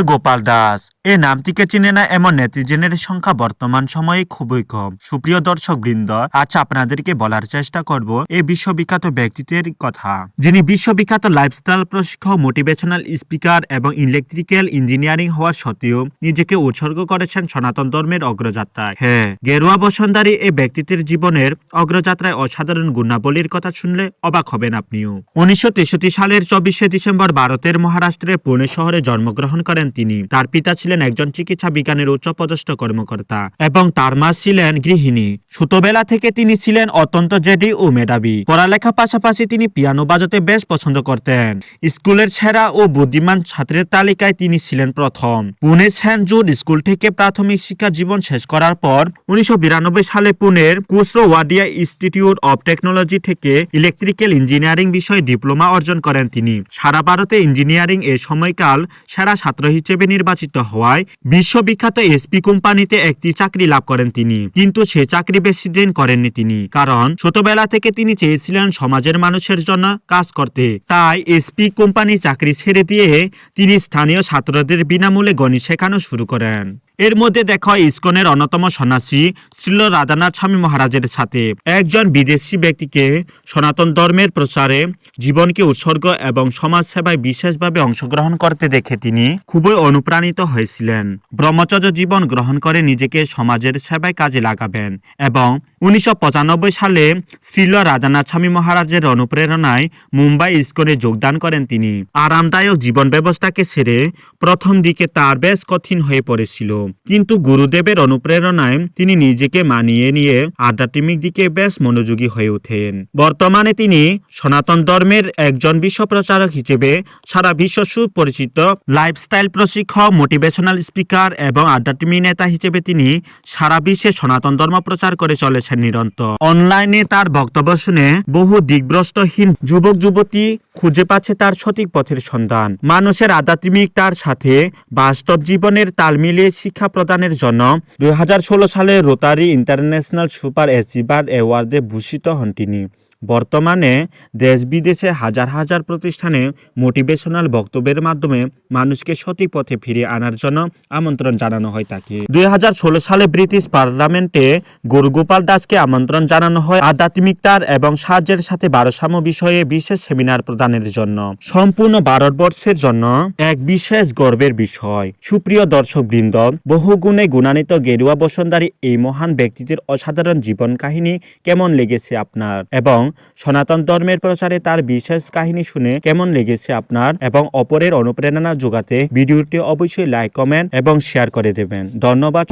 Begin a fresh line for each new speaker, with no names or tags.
গৌর গোপাল দাস। এই নামটিকে চিনে না এমন নেটিজেনের সংখ্যা বর্তমান সময়ে খুবই কম। সুপ্রিয় দর্শক বৃন্দ আচ্ছা আপনাদেরকে বলার চেষ্টা করব এই বিশ্ববিখ্যাত ব্যক্তিত্বের কথা। যিনি বিশ্ববিখ্যাত লাইফস্টাইল প্রশিক্ষক, মোটিভেশনাল স্পিকার এবং ইলেকট্রিক্যাল ইঞ্জিনিয়ারিং হওয়া সত্ত্বেও নিজেকে উৎসর্গ করেছেন সনাতন ধর্মের অগ্রযাত্রায়। হ্যাঁ গেরুয়া বসন্তারী এই ব্যক্তিত্বের জীবনের অগ্রযাত্রায় অসাধারণ গুণাবলীর কথা শুনলে অবাক হবেন আপনিও। উনিশশো তেষট্টি সালের চব্বিশে ডিসেম্বর ভারতের মহারাষ্ট্রের পুনে শহরে জন্মগ্রহণ করেন তিনি। তার পিতা ছিলেন একজন চিকিৎসা বিজ্ঞানের উচ্চপদস্থ কর্মকর্তা এবং তার মা ছিলেন গৃহিণী। ছোটবেলা থেকে তিনি ছিলেন অত্যন্ত জেডি ও মেধাবী। পড়ালেখা পাশাপাশি তিনি পিয়ানো বাজাতে বেশ পছন্দ করতেন। স্কুলের সেরা ও বুদ্ধিমান ছাত্রের তালিকায় তিনি ছিলেন প্রথম। পুনে সেন্ট জুড স্কুল থেকে প্রাথমিক শিক্ষা জীবন শেষ করার পর উনিশশো বিরানব্বই সালে পুনের Cusrow Wadia institute of technology থেকে ইলেকট্রিক্যাল ইঞ্জিনিয়ারিং বিষয়ে ডিপ্লোমা অর্জন করেন তিনি। সারা ভারতে ইঞ্জিনিয়ারিং এ সময়কাল সেরা ছাত্র হিসেবে নির্বাচিত হওয়ায় বিশ্ববিখ্যাত এসপি কোম্পানিতে একটি চাকরি লাভ করেন তিনি। কিন্তু সে চাকরি বেশি দিন করেননি তিনি, কারণ ছোটবেলা থেকে তিনি চেয়েছিলেন সমাজের মানুষের জন্য কাজ করতে। তাই এসপি কোম্পানি চাকরি ছেড়ে দিয়ে তিনি স্থানীয় ছাত্রদের বিনামূল্যে গণিত শেখানো শুরু করেন। এর মধ্যে দেখা ইস্কনের অন্যতম সন্ন্যাসী শ্রীল রাধানাথ স্বামী মহারাজের সাথে। একজন বিদেশি ব্যক্তিকে সনাতন ধর্মের প্রচারে জীবনকে উৎসর্গ এবং সমাজ সেবায় বিশেষভাবে অংশগ্রহণ করতে দেখে তিনি খুবই অনুপ্রাণিত হয়েছিলেন। ব্রহ্মচর্য জীবন গ্রহণ করে নিজেকে সমাজের সেবায় কাজে লাগাবেন এবং উনিশশো পঁচানব্বই সালে শ্রীল রাধানাথ স্বামী মহারাজের অনুপ্রেরণায় মুম্বাই ইস্কনে যোগদান করেন তিনি। আরামদায়ক জীবন ব্যবস্থাকে সেরে প্রথম দিকে তার বেশ কঠিন হয়ে পড়েছিল। কিন্তু গুরুদেবের অনুপ্রেরণায় তিনি নিজেকে মানিয়ে নিয়ে আধ্যাত্মিক দিকে বেশ মনোযোগী হয়ে ওঠেন। বর্তমানে তিনি সনাতন ধর্মের একজন বিশ্ব প্রচারক হিসেবে সারা বিশ্ব সুপরিচিত লাইফস্টাইল প্রশিক্ষক, মোটিভেশনাল স্পিকার এবং আধ্যাত্মিক নেতা হিসেবে তিনি সারা বিশ্বে সনাতন ধর্ম প্রচার করে চলেছেন। নিরন্তর। অনলাইনে তার বক্তব্য শুনে বহু দিগ্রস্তহীন যুবক যুবতী খুঁজে পাচ্ছে তার সঠিক পথের সন্ধান। মানুষের আধ্যাত্মিক তার সাথে বাস্তব জীবনের তাল মিলিয়ে শিক্ষা প্রদানের জন্য দুই হাজার ষোলো সালে রোতারি ইন্টারন্যাশনাল সুপার অ্যাচিভার অ্যাওয়ার্ডে ভূষিত হন তিনি। বর্তমানে দেশ বিদেশে হাজার হাজার প্রতিষ্ঠানে মোটিভেশনাল বক্তব্যের মাধ্যমে মানুষকে সঠিক পথে ফিরিয়ে আনার জন্য আমন্ত্রণ জানানো হয় তাকে। দু হাজার ষোলো সালে ব্রিটিশ পার্লামেন্টে গরুগোপাল দাসকে আমন্ত্রণ জানানো হয় আধ্যাত্মিকতার এবং সাহায্যের সাথে ভারসাম্য বিষয়ে বিশেষ সেমিনার প্রদানের জন্য। সম্পূর্ণ ভারতবর্ষের জন্য এক বিশেষ গর্বের বিষয়। সুপ্রিয় দর্শক বৃন্দ বহু গুণে গুণান্বিত গেরুয়া বসন্তারী এই মহান ব্যক্তিদের অসাধারণ জীবন কাহিনী কেমন লেগেছে আপনার? এবং সনাতন ধর্মের প্রচারে তার বিশেষ কাহিনী শুনে কেমন লেগেছে আপনার এবং অপরের অনুপ্রেরণা যোগাতে ভিডিওটি অবশ্যই লাইক কমেন্ট এবং শেয়ার করে দেবেন। ধন্যবাদ।